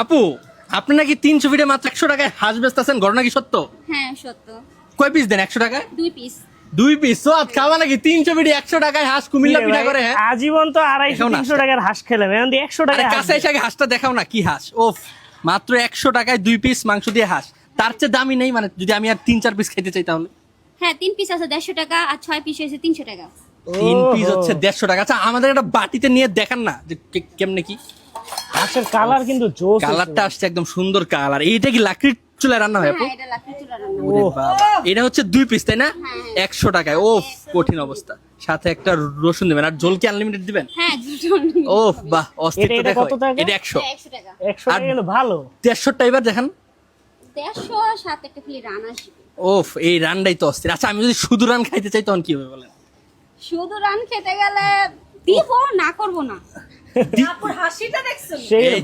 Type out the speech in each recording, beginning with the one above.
আপু আপনি নাকি তিনশো ফিটে মাত্র একশো টাকায় হাঁস বেচতেছেন? ঘটনা কি সত্য? হ্যাঁ সত্য। কয় পিস দেন? একশো টাকায়? দুই পিস দুই পিস সোয়াদ খাওয়া নাকি তিনশো ফিটে একশো টাকায় হাঁস কুমিল্লা পিঠা করে হ্যাঁ? আজীবন তো আড়াইশো তিনশো টাকার হাঁস খেলাম। এখন দিয়ে একশো টাকা কাছে এসে আগে হাঁসটা দেখাও না কি হাঁস? ওফ মাত্র একশো টাকায় দুই পিস মাংস দিয়ে হাঁস। তার চেয়ে দামি নেই মানে যদি আমি আর তিন চার পিস খেতে চাই তাহলে। হ্যাঁ তিন পিস আছে দেড়শো টাকা আর ছয় পিস হয়েছে তিনশো টাকা। তিন পিস হচ্ছে দেড়শো টাকা। আচ্ছা আমাদের একটা বাটিতে নিয়ে দেখান না যে কেমনে কি? হাঁসের কালার কিন্তু জোস কালারটা আসছে একদম সুন্দর কালার। এইটা কি লাকড়ির চুলায় রান্না হয় আপু? হ্যাঁ এটা হচ্ছে দুই পিস তাই না? হ্যাঁ। একশো টাকায়। ও কঠিন অবস্থা। সাথে একটা রসুন দেবেন। আর জল কি আনলিমিটেড দিবেন? হ্যাঁ ও বাহ অস্থির। এটা- দেখো এটা একশো। হ্যাঁ, আর- কিন্তু ভালো। দেড়শোটা এবার দেখেন। দেড়শো সাথে একটা খালি রান আসবে। ওফ এই রানটাই তো অস্থির। আচ্ছা আমি যদি শুধু রান খাইতে চাই তখন কি হবে বলেন? শুধু রান খেতে গেলে দিব না করব না।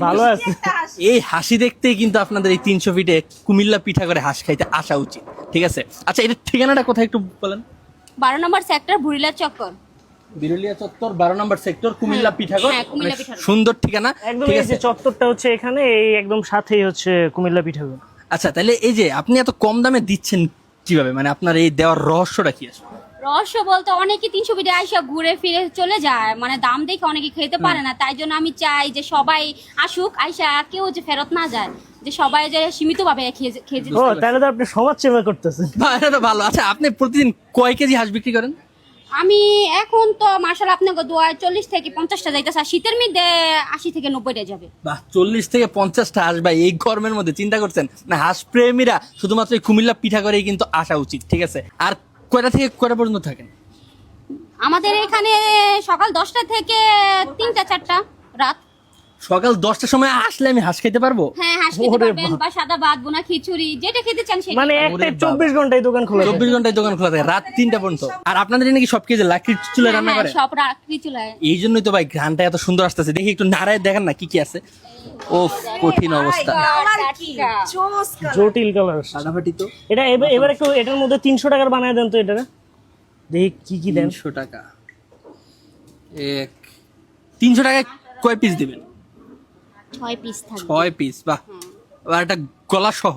ভালো আছে। এই হাসি দেখতেই কিন্তু আপনাদের এই তিনশো ফিটে কুমিল্লা পিঠা করে হাঁস খাইতে আসা উচিত ঠিক আছে? আচ্ছা এটার ঠিকানাটা কোথায় একটু বলেন? বারো নম্বর সেক্টর ভুরিলা চক্কর বিরুলিয়া চত্বর বারো নম্বর সেক্টর কুমিল্লা হ্যাঁ, পিঠাগড় হ্যাঁ। সুন্দর ঠিকানা একদম এই যে চত্বরটা হচ্ছে এখানে এই একদম সাথেই হচ্ছে কুমিল্লা আচ্ছা তাহলে এই যে আপনি এত কম দামে দিচ্ছেন কীভাবে? মানে আপনার এই দেওয়ার রহস্যটা কি আছে রহস্য বলতে অনেকে তিনশো বিটে আইসা ঘুরে ফিরে চলে যায়। মানে দাম দেখে অনেকে খেতে পারে না। তাই জন্য আমি চাই যে সবাই আসুক আইসা কেউ যে ফেরত না যায় যে সবাই যে সীমিত ভাবে খেয়ে খেয়ে ও তাহলে তো আপনি সমাজ সেবা করতেছেন। এটা তো ভালো। আচ্ছা আপনি প্রতিদিন কয় কেজি হাঁস বিক্রি করেন? আমি এখন তো মার্শাল আপনাকে দোয়ায় চল্লিশ থেকে পঞ্চাশটা যাইতেছে আর শীতের মধ্যে আশি থেকে নব্বইটা যাবে। বাহ চল্লিশ থেকে পঞ্চাশটা হাঁস ভাই এই গরমের মধ্যে চিন্তা করছেন? না হাঁস প্রেমীরা শুধুমাত্র এই কুমিল্লা পিঠা করেই কিন্তু আসা উচিত ঠিক আছে? আর কয়টা থেকে কয়টা পর্যন্ত থাকেন? আমাদের এখানে সকাল দশটা থেকে তিনটা চারটা রাত। সকাল দশটার সময় আসলে আমি হাঁস খেতে পারব? হ্যাঁ হাঁস খেতে পারবেন বা সাদা ভাত বোনা খিচুড়ি যেটা খেতে চান সেটা মানে চব্বিশ ঘন্টায় দোকান খোলা চব্বিশ ঘন্টায় দোকান খোলা থাকে রাত তিনটা পর্যন্ত। আর আপনাদের নাকি সব কিছু লাকড়ির চুলায় রান্না হ্যাঁ, করে? সব রাত্রি চুলায়। এই জন্যই তো ভাই ঘ্রানটা এত সুন্দর আসতেছে। দেখি একটু নাড়ায় দেখেন না কি কি আছে। ও কঠিন অবস্থা। জটিল কালার ফাটাফাটি তো। এটা এবার একটু এটার মধ্যে তিনশো টাকার বানায় দেন তো এটা দেখি কি কি দেন। টাকা। এক তিনশো টাকায় কয় পিস দিবেন? ছয় পিস থাকবে। ছয় পিস বাহ। আর একটা গলা সহ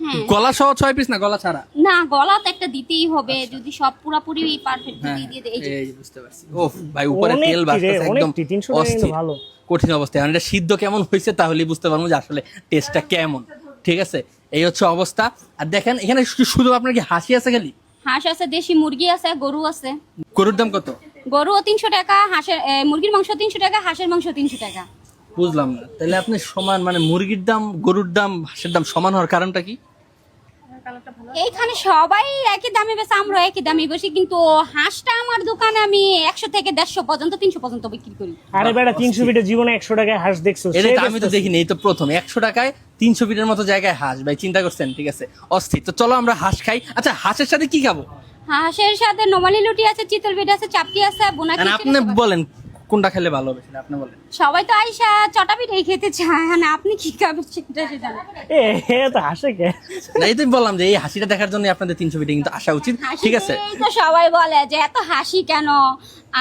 হ্যাঁ। গলা সহ ছয় পিস না গলা ছাড়া? না গলা তো একটা দিতেই হবে যদি সব পুরাপুরি পারফেক্ট হ্যাঁ দিয়ে দিয়ে এই বুঝতে পারছি। ও ভাই উপরে তেল বাসতেছে একদম কি, 300 টাকা কিন্তু অস্থির। ভালো। কঠিন অবস্থা। মানে এটা সিদ্ধ কেমন হয়েছে তাহলেই বুঝতে পারব যে আসলে টেস্টটা কেমন। ঠিক আছে? এই হচ্ছে অবস্থা। আর দেখেন এখানে শুধু আপনার কি হাসি আছে খালি? হাঁস আছে দেশি মুরগি আছে গরু আছে। গরুর দাম কত? গরু তিনশো টাকা হাঁসের মুরগির মাংস তিনশো টাকা হাঁসের মাংস তিনশো টাকা। বুঝলাম না। তাহলে আপনি সমান মানে মুরগির দাম গরুর দাম হাঁসের দাম সমান হওয়ার কারণটা কি? এইখানে সবাই একই দামে বেছে আমরা একই দামে বেশি কিন্তু হাঁসটা আমার দোকানে আমি একশো থেকে দেড়শো পর্যন্ত তিনশো পর্যন্ত বিক্রি করি। আরে বেটা তিনশো ফিটে জীবনে একশো টাকায় হাঁস দেখছ এটা তো আমি তো দেখিনি এই তো প্রথম। একশো টাকায় তিনশো ফিটের মতো জায়গায় হাঁস ভাই চিন্তা করছেন? ঠিক আছে অস্থির। তো চলো আমরা হাঁস খাই। আচ্ছা হাঁসের সাথে কি খাব? হাঁসের সাথে নমালি লুটি আছে চিতল বেড আছে চাপটি আছে বোনা আপনি বলেন কোনটা খেলে ভালো হবে সেটা আপনি বলেন। সবাই তো আইসা চটা পিঠাই খেতে চায়। মানে আপনি কি খাবেন সেটা সেটা এ এ তো হাসে কে? না এই তো বললাম যে এই হাসিটা দেখার জন্য আপনাদের তিনশো ফিটে কিন্তু আসা উচিত। ঠিক আছে? দিয়েই তো সবাই বলে যে এত হাসি কেন?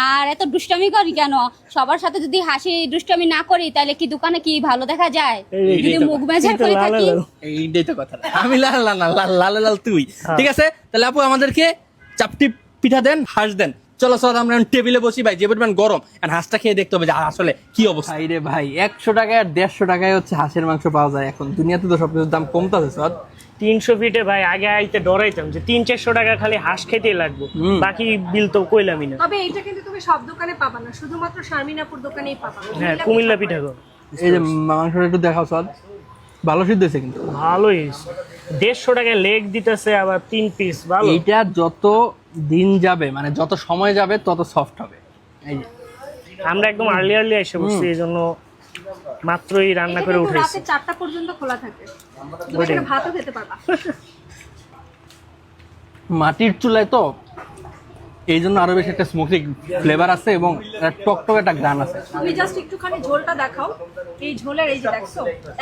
আর এত দুষ্টামি করি কেন? সবার সাথে যদি হাসি দুষ্টামি না করি তাহলে কি দোকানে কি ভালো দেখা যায়? যদি মুখ এই করে থাকি। এইটাই তো কথা। আমি লাল লাল লাল লাল লাল লাল তুই। হ্যাঁ। ঠিক আছে? তাহলে আপু আমাদেরকে চাপটি পিঠা দেন হাঁস দেন। চলো চলো আমরা এখন টেবিলে বসি ভাই যে পরিমাণ গরম। আর হাঁসটা খেয়ে দেখতে হবে যে আসলে কি অবস্থা। ভাই রে ভাই একশো টাকায় আর দেড়শো টাকায় হচ্ছে হাঁসের মাংস পাওয়া যায় এখন। দুনিয়াতে তো সবকিছুর দাম কমতেছে সব তিনশো ফিটে ভাই আগে আইতে ডরাইতাম যে তিন চারশো টাকা খালি হাঁস খেতেই লাগবে। হুম। বাকি বিল তো কইলামই না। তবে এটা কিন্তু তুমি সব দোকানে পাবা না শুধুমাত্র শারমিনাপুর দোকানেই পাবা। হ্যাঁ কুমিল্লা পিঠা গো এই যে মাংসটা একটু দেখাও সদ ভালো সিদ্ধ হয়েছে কিন্তু। ভালোই। দেড়শো টাকায় লেগ দিতেছে আবার তিন পিস ভালো। এইটা যত দিন যাবে মানে যত সময় যাবে তত সফট হবে। এই যে। আমরা একদম আর্লি আর্লি এসে বসছি এই জন্য মাত্রই রান্না করে উঠেছি। রাতে চারটা পর্যন্ত খোলা থাকে। তুমি। এখানে ভাতও খেতে পারবা। মাটির চুলায় তো এই জন্য আরও বেশি একটা স্মোকি ফ্লেভার আছে এবং একটা টকটক একটা গান আছে। তুমি জাস্ট একটুখানি ঝোলটা দেখাও। এই ঝোলের এই যে দেখছ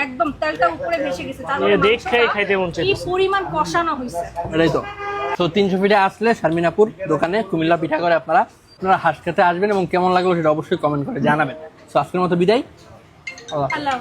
একদম তেলটা উপরে ভেসে গেছে। তার মানে এ খাইতে মন কি চাইতেছে। পরিমাণ কষানো হয়েছে এটাই তো। তো তিনশো ফিটে আসলে শারমিনাপুর দোকানে কুমিল্লা পিঠা করে আপনারা আপনারা হাঁস খেতে আসবেন এবং কেমন লাগল সেটা অবশ্যই কমেন্ট করে জানাবেন। তো আজকের মতো বিদায়। আল্লাহ।